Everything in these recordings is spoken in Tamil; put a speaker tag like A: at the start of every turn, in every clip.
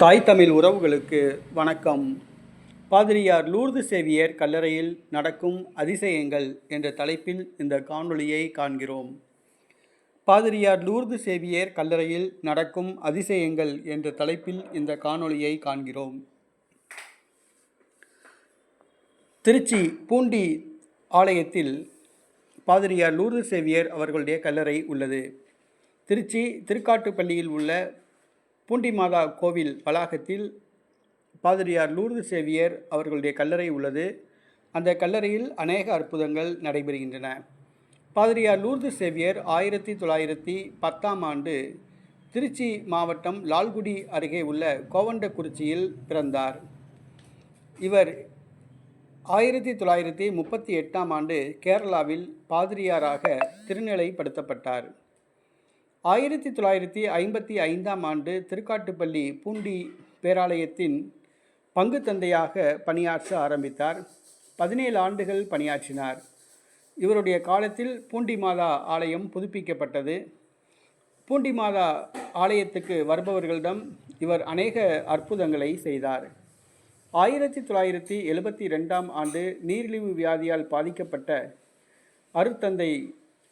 A: தாய் தமிழ் உறவுகளுக்கு வணக்கம். பாதிரியார் லூர்து சேவியர் கல்லறையில் நடக்கும் அதிசயங்கள் என்ற தலைப்பில் இந்த காணொளியை காண்கிறோம். பாதிரியார் லூர்து சேவியர் கல்லறையில் நடக்கும் அதிசயங்கள் என்ற தலைப்பில் இந்த காணொளியை காண்கிறோம். திருச்சி பூண்டி ஆலயத்தில் பாதிரியார் லூர்து சேவியர் அவர்களுடைய கல்லறை உள்ளது. திருச்சி திருக்காட்டுப்பள்ளியில் உள்ள பூண்டி மாதா கோவில் வளாகத்தில் பாதிரியார் லூர்து சேவியர் அவர்களுடைய கல்லறை உள்ளது. அந்த கல்லறையில் அநேக அற்புதங்கள் நடைபெறுகின்றன. பாதிரியார் லூர்து சேவியர் ஆயிரத்தி தொள்ளாயிரத்தி பத்தாம் ஆண்டு திருச்சி மாவட்டம் லால்குடி அருகே உள்ள கோவண்டக்குறிச்சியில் பிறந்தார். இவர் ஆயிரத்தி தொள்ளாயிரத்தி முப்பத்தி எட்டாம் ஆண்டு கேரளாவில் பாதிரியாராக திருநிலைப்படுத்தப்பட்டார். ஆயிரத்தி தொள்ளாயிரத்தி ஐம்பத்தி ஐந்தாம் ஆண்டு திருக்காட்டுப்பள்ளி பூண்டி பேராலயத்தின் பங்கு தந்தையாக பணியாற்ற ஆரம்பித்தார். பதினேழு ஆண்டுகள் பணியாற்றினார். இவருடைய காலத்தில் பூண்டி மாதா ஆலயம் புதுப்பிக்கப்பட்டது. பூண்டி மாதா ஆலயத்துக்கு வருபவர்களிடம் இவர் அநேக அற்புதங்களை செய்தார். ஆயிரத்தி தொள்ளாயிரத்தி எழுபத்தி ரெண்டாம் ஆண்டு நீரிழிவு வியாதியால் பாதிக்கப்பட்ட அருத்தந்தை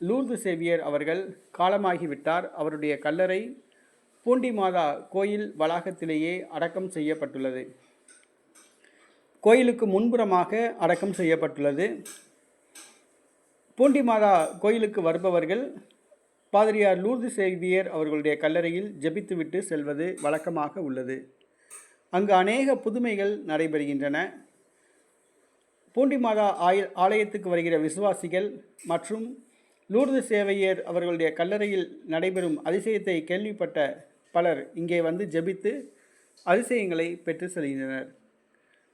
A: லூர்து சேவியர் அவர்கள் காலமாகிவிட்டார். அவருடைய கல்லறை பூண்டி மாதா கோயில் வளாகத்திலேயே அடக்கம் செய்யப்பட்டுள்ளது. கோயிலுக்கு முன்புறமாக அடக்கம் செய்யப்பட்டுள்ளது. பூண்டி மாதா கோயிலுக்கு வருபவர்கள் பாதிரியார் லூர்து சேவியர் அவர்களுடைய கல்லறையில் ஜெபித்துவிட்டு செல்வது வழக்கமாக உள்ளது. அங்கு அநேக புதுமைகள் நடைபெறுகின்றன. பூண்டி மாதா ஆய ஆலயத்துக்கு வருகிற விசுவாசிகள் மற்றும் லூர்து சேவையர் அவர்களுடைய கல்லறையில் நடைபெறும் அதிசயத்தை கேள்விப்பட்ட பலர் இங்கே வந்து ஜெபித்து அதிசயங்களை பெற்று செல்கின்றனர்.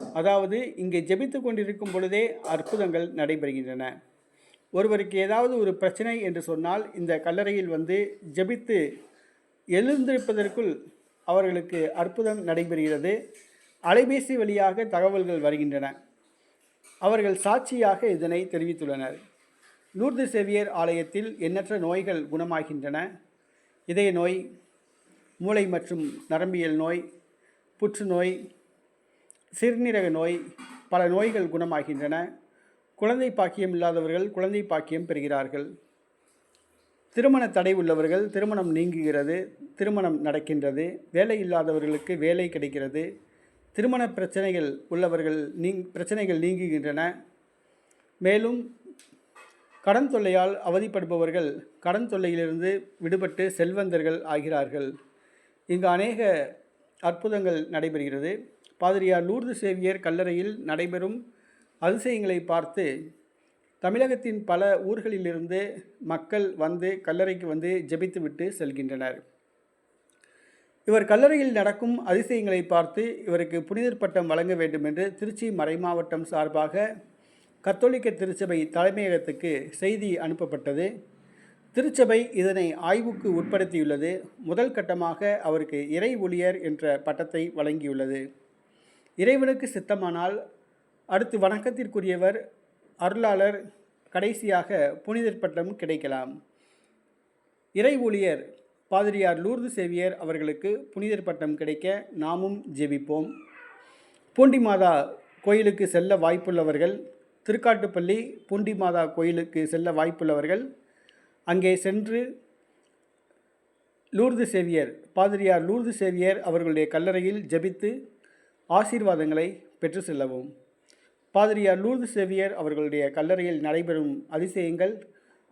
A: அதாவது இங்கே ஜெபித்து கொண்டிருக்கும் பொழுதே அற்புதங்கள் நடைபெறுகின்றன. ஒருவருக்கு ஏதாவது ஒரு பிரச்சனை என்று சொன்னால் இந்த கல்லறையில் வந்து ஜெபித்து எழுந்திருப்பதற்குள் அவர்களுக்கு அற்புதம் நடைபெறுகிறது. அலைபேசி வழியாக தகவல்கள் வருகின்றன. அவர்கள் சாட்சியாக இதனை தெரிவித்துள்ளனர். லூர்து செவியர் ஆலயத்தில் எண்ணற்ற நோய்கள் குணமாகின்றன. இதய நோய் மூளை மற்றும் நரம்பியல் நோய் புற்றுநோய் சிறுநீரக நோய் பல நோய்கள் குணமாகின்றன. குழந்தை பாக்கியம் இல்லாதவர்கள் குழந்தை பாக்கியம் பெறுகிறார்கள். திருமண தடை உள்ளவர்கள் திருமணம் நீங்குகிறது திருமணம் நடக்கின்றது. வேலை இல்லாதவர்களுக்கு வேலை கிடைக்கிறது. திருமண பிரச்சனைகள் உள்ளவர்கள் நீ பிரச்சனைகள் நீங்குகின்றன. மேலும் கடன் தொல்லையால் அவதிப்படுபவர்கள் கடன் தொல்லையிலிருந்து விடுபட்டு செல்வந்தர்கள் ஆகிறார்கள். இங்கு அநேக அற்புதங்கள் நடைபெறுகிறது. பாதிரியார் லூர்து சேவியர் கல்லறையில் நடைபெறும் அதிசயங்களை பார்த்து தமிழகத்தின் பல ஊர்களிலிருந்து மக்கள் வந்து கல்லறைக்கு வந்து ஜெபித்துவிட்டு செல்கின்றனர். இவர் கல்லறையில் நடக்கும் அதிசயங்களை பார்த்து இவருக்கு புனிதர் பட்டம் வழங்க வேண்டும் என்று திருச்சி மறைமாவட்டம் சார்பாக கத்தோலிக்க திருச்சபை தலைமையகத்துக்கு செய்தி அனுப்பப்பட்டது. திருச்சபை இதனை ஆய்வுக்கு உட்படுத்தியுள்ளது. முதல் கட்டமாக அவருக்கு இறை ஊழியர் என்ற பட்டத்தை வழங்கியுள்ளது. இறைவனுக்கு சித்தமானால் அடுத்து வணக்கத்திற்குரியவர் அருளாளர் கடைசியாக புனிதர் பட்டம் கிடைக்கலாம். இறை ஊழியர் பாதிரியார் லூர்து சேவியர் அவர்களுக்கு புனிதர் பட்டம் கிடைக்க நாமும் ஜெபிப்போம். பூண்டி மாதா கோயிலுக்கு செல்ல வாய்ப்புள்ளவர்கள் திருக்காட்டுப்பள்ளி பூண்டி மாதா கோயிலுக்கு செல்ல வாய்ப்புள்ளவர்கள் அங்கே சென்று லூர்து சேவியர் பாதிரியார் லூர்து சேவியர் அவர்களுடைய கல்லறையில் ஜெபித்து ஆசீர்வாதங்களை பெற்று செல்லவும். பாதிரியார் லூர்து சேவியர் அவர்களுடைய கல்லறையில் நடைபெறும் அதிசயங்கள்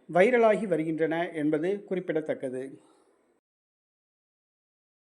A: வைரலாகி வருகின்றன என்பது குறிப்பிடத்தக்கது.